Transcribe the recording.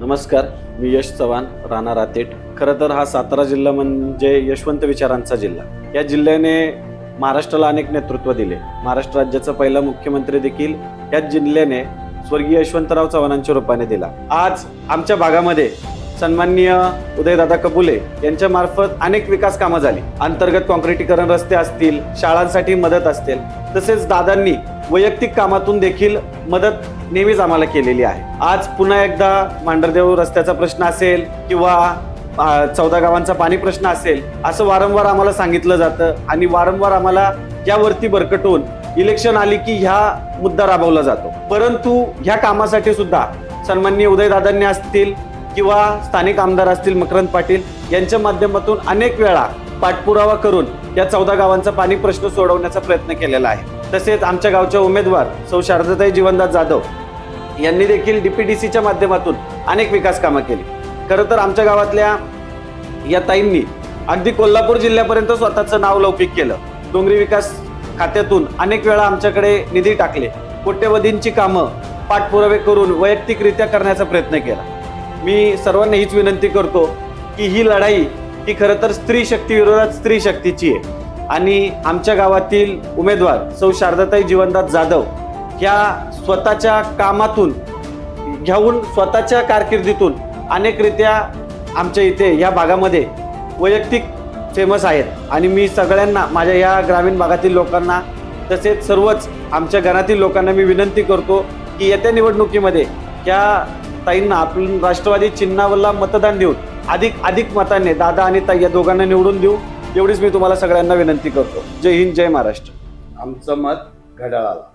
नमस्कार मी यश चव्हाण राणा रातेट. खरं तर हा सातारा जिल्हा म्हणजे यशवंत विचारांचा जिल्हा. या जिल्ह्याने महाराष्ट्राला अनेक नेतृत्व दिले. महाराष्ट्र राज्याचा पहिला मुख्यमंत्री देखील याच जिल्ह्याने स्वर्गीय यशवंतराव चव्हाणांच्या रूपाने दिला. आज आमच्या भागामध्ये सन्माननीय उदयदादा कबुले यांच्या मार्फत अनेक विकास कामं झाली. अंतर्गत कॉन्क्रिटीकरण रस्ते असतील शाळांसाठी मदत असतील तसेच दादांनी वैयक्तिक कामातून देखील मदत नेहमीच आम्हाला केलेली आहे. आज पुन्हा एकदा मांढरदेव रस्त्याचा प्रश्न असेल किंवा चौदा गावांचा पाणी प्रश्न असेल असं वारंवार आम्हाला सांगितलं जातं आणि वारंवार आम्हाला यावरती भरकटून इलेक्शन आली की ह्या मुद्दा राबवला जातो. परंतु ह्या कामासाठी सुद्धा सन्माननीय उदयदादांनी असतील किंवा स्थानिक आमदार असतील मकरंद पाटील यांच्या माध्यमातून अनेक वेळा पाठपुरावा करून या चौदा गावांचा पाणी प्रश्न सोडवण्याचा प्रयत्न केलेला आहे. तसेच आमच्या गावच्या उमेदवार सौ शारदाताई जीवनदास जाधव यांनी देखील डीपीडीसीच्या माध्यमातून अनेक विकास कामं केली. खरं तर आमच्या गावातल्या या ताईंनी अगदी कोल्हापूर जिल्ह्यापर्यंत स्वतःचं नाव लौकिक केलं. डोंगरी विकास खात्यातून अनेक वेळा आमच्याकडे निधी टाकले. कोट्यवधींची कामं पाठपुरावे करून वैयक्तिकरित्या करण्याचा प्रयत्न केला. मी सर्वांना हीच विनंती करतो की ही लढाई ही खरं तर स्त्री शक्तीविरोधात स्त्री शक्तीची आहे. आणि आमच्या गावातील उमेदवार सौ शारदाताई जीवनदास जाधव ह्या स्वतःच्या कामातून घेऊन स्वतःच्या कारकिर्दीतून अनेकरित्या आमच्या इथे या भागामध्ये वैयक्तिक फेमस आहेत. आणि मी सगळ्यांना माझ्या या ग्रामीण भागातील लोकांना तसेच सर्वच आमच्या घरातील लोकांना मी विनंती करतो की येत्या निवडणुकीमध्ये त्या ताईंना आपण राष्ट्रवादी चिन्हावरला मतदान देऊन अधिक अधिक मताने दादा आणि ताई या दोघांना निवडून देऊ. एवढीच मी तुम्हाला सगळ्यांना विनंती करतो. जय हिंद जय महाराष्ट्र. आमचं मत घड्याळाला.